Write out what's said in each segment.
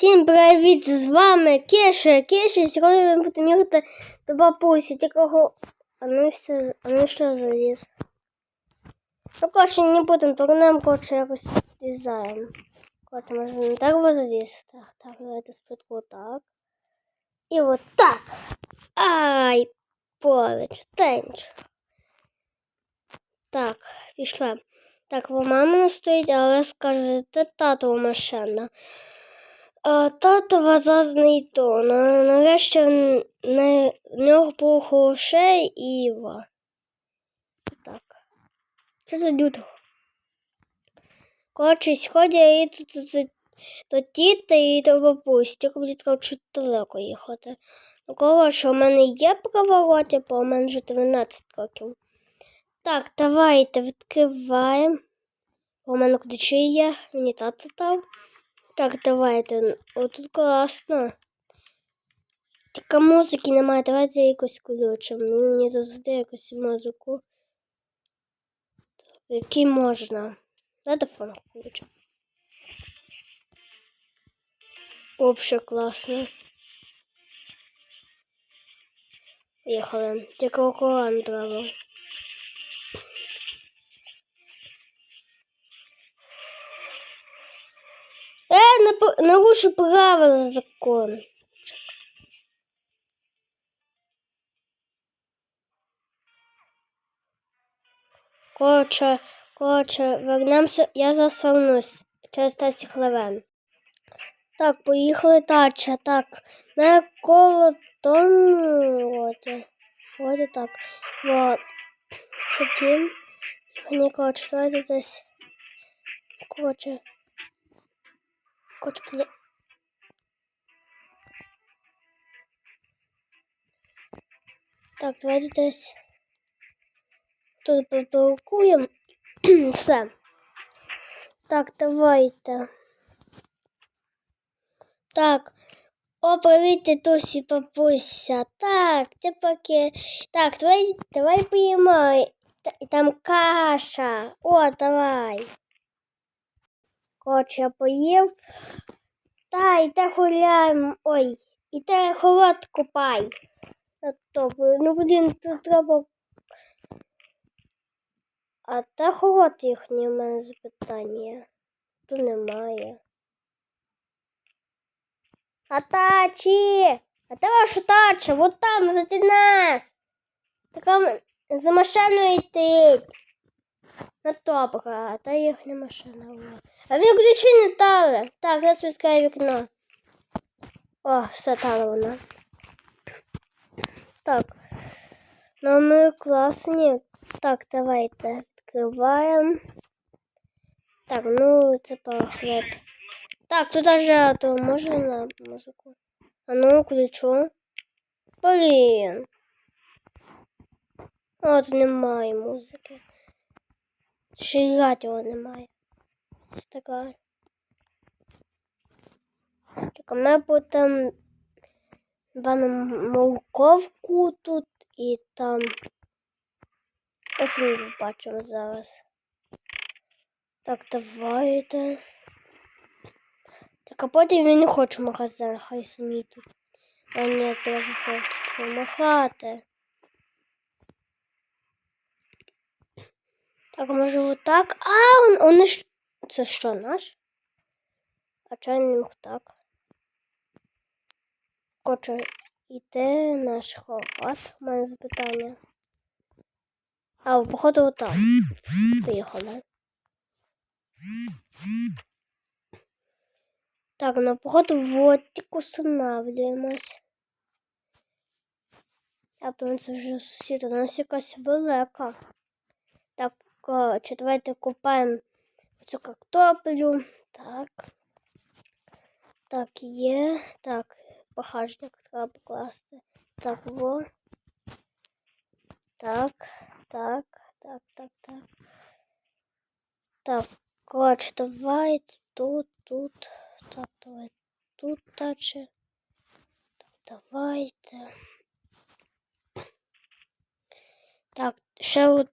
Всім привіт! З вами Кеша. Кеша, сьогодні ми будемо їхати до бабусі. Тільки го... А ну що, ну не будемо, торгнемо, коротше, якось дизайн. Коротше, може не так вот заліз. Так, так, давайте спочатку так. І от так. Ай, поруч, тенч. Так, пішла. Так, у мами стоїть, але скаже, це татова машина. Татова зазний то. На, нарешті в нього було і Іва. Так. Що за дюдо? Коротше, сьогодні я їду до, тіти і до бабусі. Тільки буде чуть далеко їхати. Ну, коротше, у мене є провороті, бо у мене вже 12 років. Так, давайте відкриваємо. У мене ключі є, мені тато дав. Так, давайте. О, тут класно. Тільки музики немає, давайте якось включимо. Ну, Мені дозволяє якусь музику. Так, який можна. Давайте фон включимо. Вообще класно. Поїхали. Тільки около треба. Нап- нарушу правила закон. Коротше, коротше, вернемося, я зараз через 10 хвилин. Так, поїхали тача, так. На коло тому роді. Вроді так. Вот. Це дім. Ні, коротше, давайте десь. Коротше. Коротше, бля. Так, давайте десь. Тут попилкуємо. Все. Так, давайте. Так. О, привіт, тетусі, папуся. Так, ти поки. Так, давай, давай поїмо. Та- Там каша. О, давай. Коротше, поїв. Та, іде гуляємо. Ой, іде холод купай. А то, ну, блін, тут треба. А та холод їхнє в мене запитання. Тут немає. А тачі! А де ваша тача? Вот там, за нас. Така за машиною йти. На топка, та їхня машина. А він ключі не дали. Так, зараз відкриваю вікно. О, все дала вона. Так. Ну ми класні. Так, давайте відкриваємо. Так, ну це пахлет. Так, тут даже то можна на музику. А ну, ключу. Блін. От немає музики. Ще й радіо немає. Така. Так, ми будемо напевно, морковку тут і там. Ось ми побачимо зараз. Так, давайте. Так, а потім я не хочу магазин, хай самі тут. А ні, треба хочеться допомагати. Так, може отак. А, он, он ж... Це що, наш? А мог так? Хоче, іде наш ховат? У мене запитання. А, походу отак. Поїхали. Так, ну походу вот тільки устанавливаемся. Я думаю, це вже сусід, у нас якась велика. Так, давайте купаємо цю картоплю. Так. Так, є. Так, багажник треба покласти. Так, во. Так, так, так, так, так. Так, коротше, давай тут, тут. Так, давай тут дальше. Так, давайте. Так, ще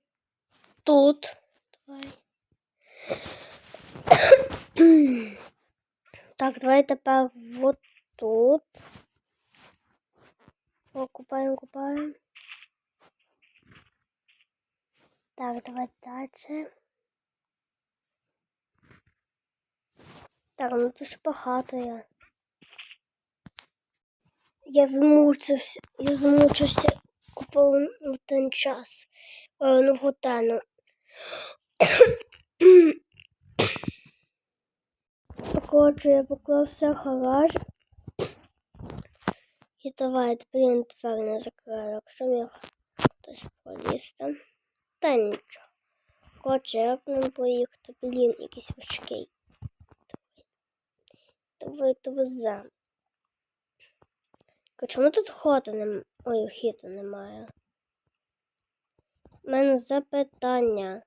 тут. Давай. Так, давай тепер вот тут. О, купаємо, купаємо. Так, давай далі. Так, ну дуже багато я. Я змучився, я змучився купив один час. Ну, годину. Коротше, я поклав все в гараж. І давай, блін, двері не закрию, якщо міг хтось пролізти. Та нічого. Коротше, як нам поїхати, блін, якийсь важкий. Давай, давай, давай. Чому тут ходу нем... Ой, хіта немає? У мене запитання.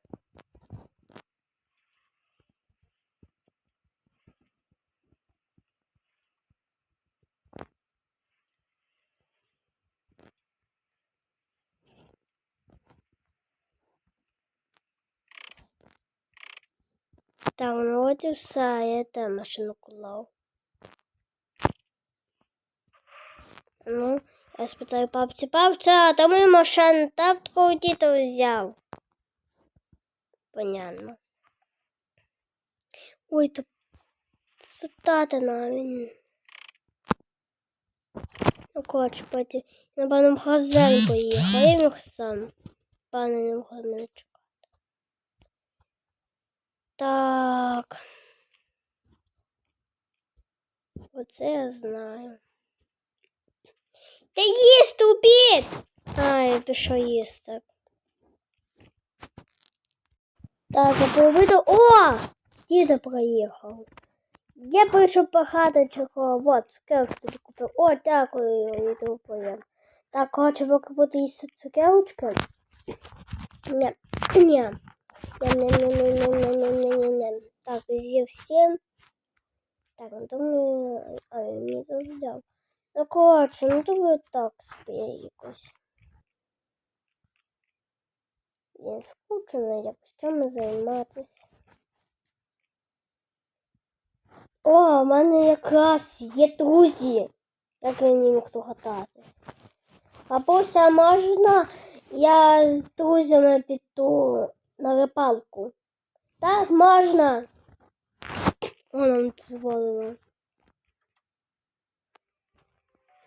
Так, ну от і все, я те машину клав. Ну, я спитаю папці, папця, та мою машину таптку діто взяв. Понятно. Ой, то питати навіть. Ну, коротше, потім на паном магазин поїхав, я міг сам. Пане не чекати. Так. Оце я знаю. Та їсти! А, я пішов їсти. Так, я повиду. О! Діда приїхав. Я прийшов багато чого. Вот, цукерки тобі купив. О, дякую, я тобі поїм. Так, хоче поки буду їсти цукерочки? Ні. Ні. Так, з'їв всім. Так, ну думаю, а він мені це взяв. Ну, коротше, ну думаю, так собі якось. Він скучено якось чим займатися. О, у мене якраз є друзі, як я не міг кататись. Бабуся, можна я з друзями піду на рибалку? Так, можна. Вона нам дозволила.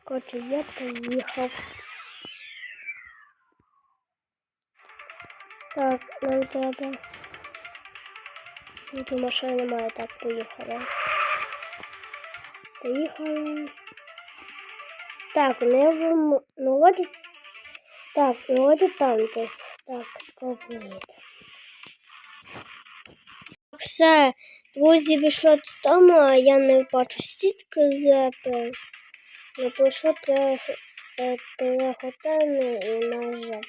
Короче, я поїхав. Так, нам треба. Ну, Тут машини немає, так, поїхали. Поїхали. Так, ну я вам... Ну, вроде... Так, ну, вроде там десь. Так, скоро приїде. Все, друзі, пішло додому, а я не бачу сітки. Не пройшло три, е, і майже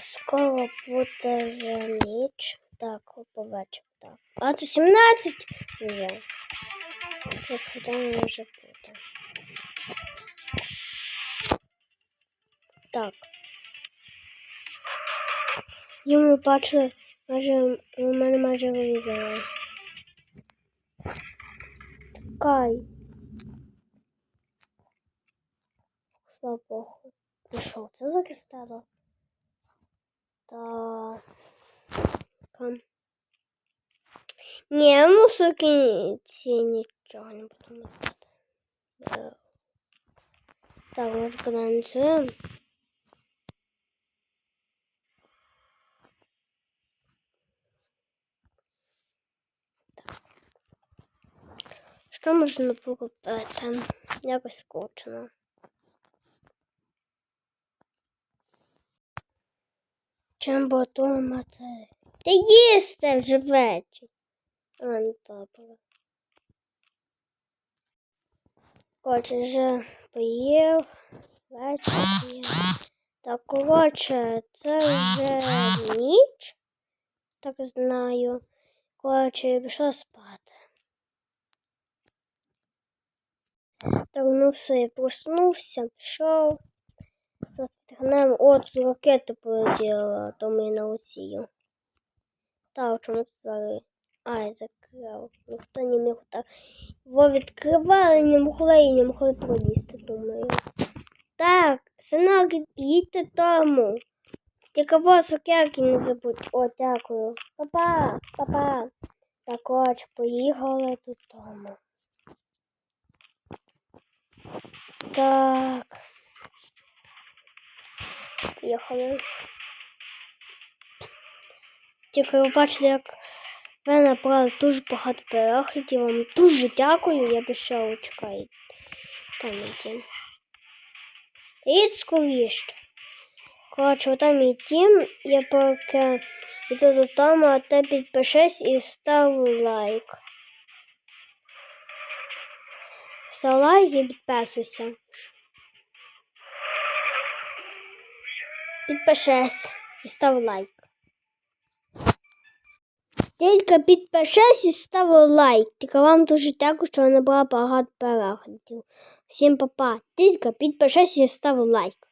скоро буде вже ніч. Так, побачимо, так. А це 17 вже. Ось години може бути. Так. І ми бачили, майже, у мене майже вирізалось. Кай. Слава Богу. Що це за кристало? Так. Там. Ні, мусорки ці нічого не буду мати. Е, Так, може каналізуємо. Що можна покупити? Якось скучно. Чим бо думати? Та їсти вже вечір. А, ну добре. Коротше, вже поїв, вечір є. Так, коротше, це вже ніч, так знаю. Коротше, я пішла спати. Так, ну все, я проснувся, пішов. Застригнемо. О, тут ракета полетіла, то ми на усію. Так, чому тут двері? А, я закрив. Ніхто не міг так. Його відкривали, не могли і не могли пролізти, думаю. Так, синок, їдьте тому. Тільки вас цукерки не забудь. О, дякую. Папа, папа. Так от, поїхали додому. Так. Поїхали. Тільки ви бачили, як ви набрали дуже багато переглядів. Вам дуже дякую, я більше чекаю. Там йдемо. Їдь скоріше. Коротше, там йдім, я поки йду додому, а ти підпишись і став лайк. І підписуйся. Підпишись і став лайк. Тільки підпишись і став лайк. Тільки вам дуже дякую, що вона була багато переглядів. Всім па-па. Тільки підпишись і став лайк.